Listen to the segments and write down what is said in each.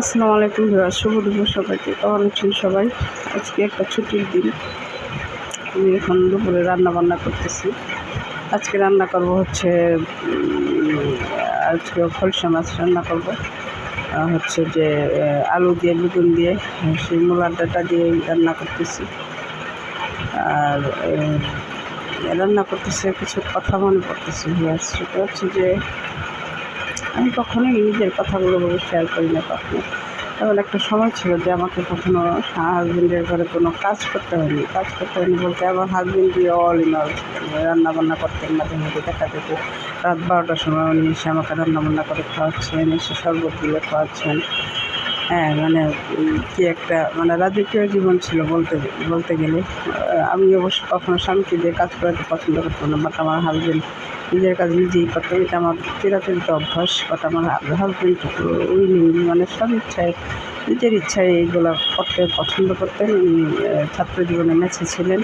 আসসালামু আলাইকুম ভিউয়ার শুভ দুপুর সবাইকে। কেমন আছেন সবাই? আজকে একটা ছুটির দিন। আমি এখন দুপুরে রান্না বান্না করতেছি। আজকে রান্না করব হচ্ছে আজকে ফলসা মাছ রান্না করব। হচ্ছে যে আলু দিয়ে, বেগুন দিয়ে, সেই মূলার ডাটা দিয়ে রান্না করতেছি। আর রান্না করতেছে, কিছু কথা মনে ভিউয়ার্স। সেটা হচ্ছে যে আমি কখনোই নিজের কথাগুলো শেয়ার করি না কখনো এমন একটা সময় ছিল যে আমাকে কখনো হাজবেন্ডের ঘরে কোনো কাজ করতে হয়নি। কাজ করতে হয়নি বলতে আমার হাজবেন্ড দিয়ে অল ইন অল রান্না বান্না করতেন মাঝে মাঝে দেখা যেত। রাত বারোটার সময় উনি এসে আমাকে রান্নাবান্না করে খাওয়াচ্ছেন, এসে শরবত দিয়ে খাওয়াচ্ছেন। হ্যাঁ মানে কি একটা মানে রাজকীয় জীবন ছিল বলতে বলতে গেলে। আমি অবশ্য কখনো স্বামীকে দিয়ে কাজ করাতে পছন্দ করতাম না বাট আমার হাজবেন্ড নিজের কাজ নিজেই করতো এটা আমার চিরাচরিত অভ্যাস বাট আমার হাজবেন্ড উইলিং মানে সব ইচ্ছায়, নিজের ইচ্ছায় এইগুলো করতে পছন্দ করতেন। ছাত্র জীবনে মেছে ছিলেন।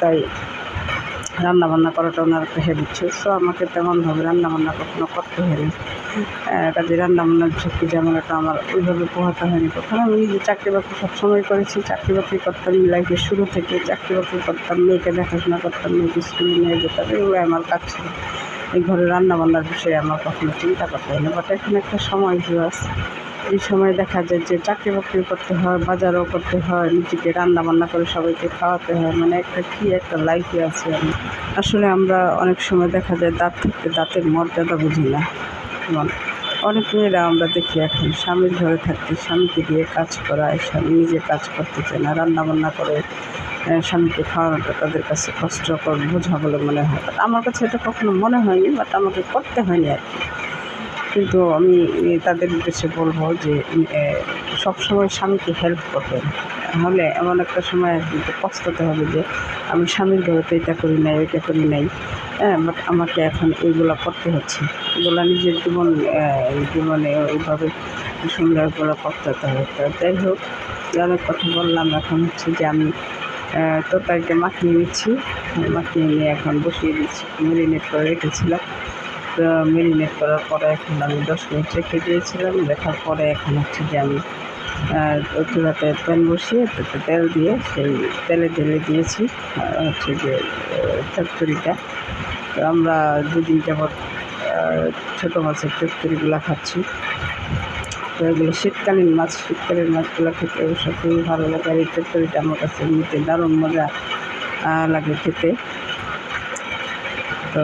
তাই রান্না বান্না করাটা ওনার একটা ছিল সো আমাকে তেমনভাবে রান্না বান্না কখনো করতে হয়নি। কাজে রান্না বান্নার ঝুঁকি ঝামেলাটা আমার ওইভাবে পোহাতে হয়নি। প্রথমে আমি নিজে চাকরি বাকরি সবসময় করেছি। চাকরি বাকরি করতাম লাইফের শুরু থেকে চাকরি বাকরি করতাম, মেয়েকে দেখাশোনা করতাম, মেয়েকে স্কুলে নিয়ে যেতাম এগুলো আমার কাজ ছিল। এই ঘরে রান্না বান্নার বিষয়ে আমার কখনো চিন্তা করতে হয় না বাট এখন একটা সময় ভিউয়ার্স এই সময় দেখা যায় যে চাকরি বাকরি করতে হয়, বাজারও করতে হয়, নিজেকে রান্না বান্না করে সবাইকে খাওয়াতে হয় মানে একটা কি একটা লাইফে আছে। আমি আসলে আমরা অনেক সময় দেখা যায় দাঁত থাকতে দাঁতের মর্যাদা বুঝি না। অনেক মেয়েরা আমরা দেখি এখন স্বামীর ঘরে থাকতে স্বামীকে দিয়ে কাজ করায়, স্বামী নিজে কাজ করতে চায় না, রান্না বান্না করে স্বামীকে খাওয়ানোটা তাদের কাছে কষ্টকর বোঝা বলে মনে হয়। But আমার কাছে এটা কখনো মনে হয়নি বাট আমাকে করতে হয়নি আর কি। কিন্তু আমি তাদের উদ্দেশ্যে বলব যে সব সময় স্বামীকে হেল্প করবেন। নাহলে এমন একটা সময় যে পস্তাতে হবে যে, আমি স্বামীর ঘরে তো এটা করি নাই, ওইটা করি নাই। হ্যাঁ বাট আমাকে এখন এইগুলো করতে হচ্ছে। এগুলো নিজের জীবন জীবনে ওইভাবে সুন্দর করে করতে হবে। তো যাই হোক অনেক কথা বললাম এখন হচ্ছে যে আমি তরকারিটা মাখিয়ে নিচ্ছি। মাখিয়ে নিয়ে এখন বসিয়ে দিচ্ছি মেরিনেট করে রেখেছিলাম। মেরিনেট করার পরে এখন আমি দশ মিনিট রেখে দিয়েছিলাম। দেখার পরে এখন হচ্ছে যে আমি চুলাতে প্যান বসিয়ে তাতে তেল দিয়ে সেই তেলে ঢেলে দিয়েছি হচ্ছে যে চচ্চড়িটা তো আমরা দুদিন যাবৎ ছোটো মাছের চচ্চড়িগুলো খাচ্ছি। তো এগুলো শীতকালীন মাছ, শীতকালীন মাছগুলো খেতে অবশ্য খুবই ভালো লাগে, আর এই চচ্চড়িটা আমার কাছে নিতে দারুণ মজা লাগে খেতে। তো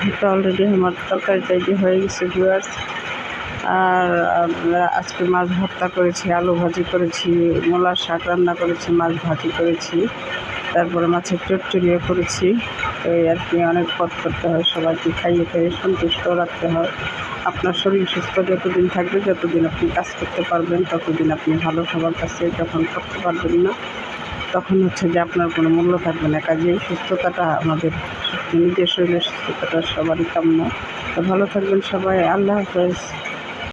তো অলরেডি আমার তরকারি তৈরি হয়ে গেছে ভিউয়ার্স আর আজকে মাছ ভর্তা করেছি, আলু ভাজি করেছি, মূলার শাক রান্না করেছি, মাছ ভাজি করেছি। তারপরে মাছের চচ্চড়িও করেছি। তো এই আর কি, অনেক পথ করতে হয় সবাইকে, খাইয়ে খাইয়ে সন্তুষ্ট রাখতে হয়। আপনার শরীর সুস্থ যতদিন থাকবে, যতদিন আপনি কাজ করতে পারবেন, ততদিন আপনি ভালো সবার কাছে যখন করতে পারবেন না। তখন হচ্ছে যে আপনার কোনো মূল্য থাকবে না। কাজেই সুস্থতাটা আমাদের নিজের শরীরের সুস্থতাটা সবারই কাম্য। তো ভালো থাকবেন সবাই, আল্লাহ হাফেজ।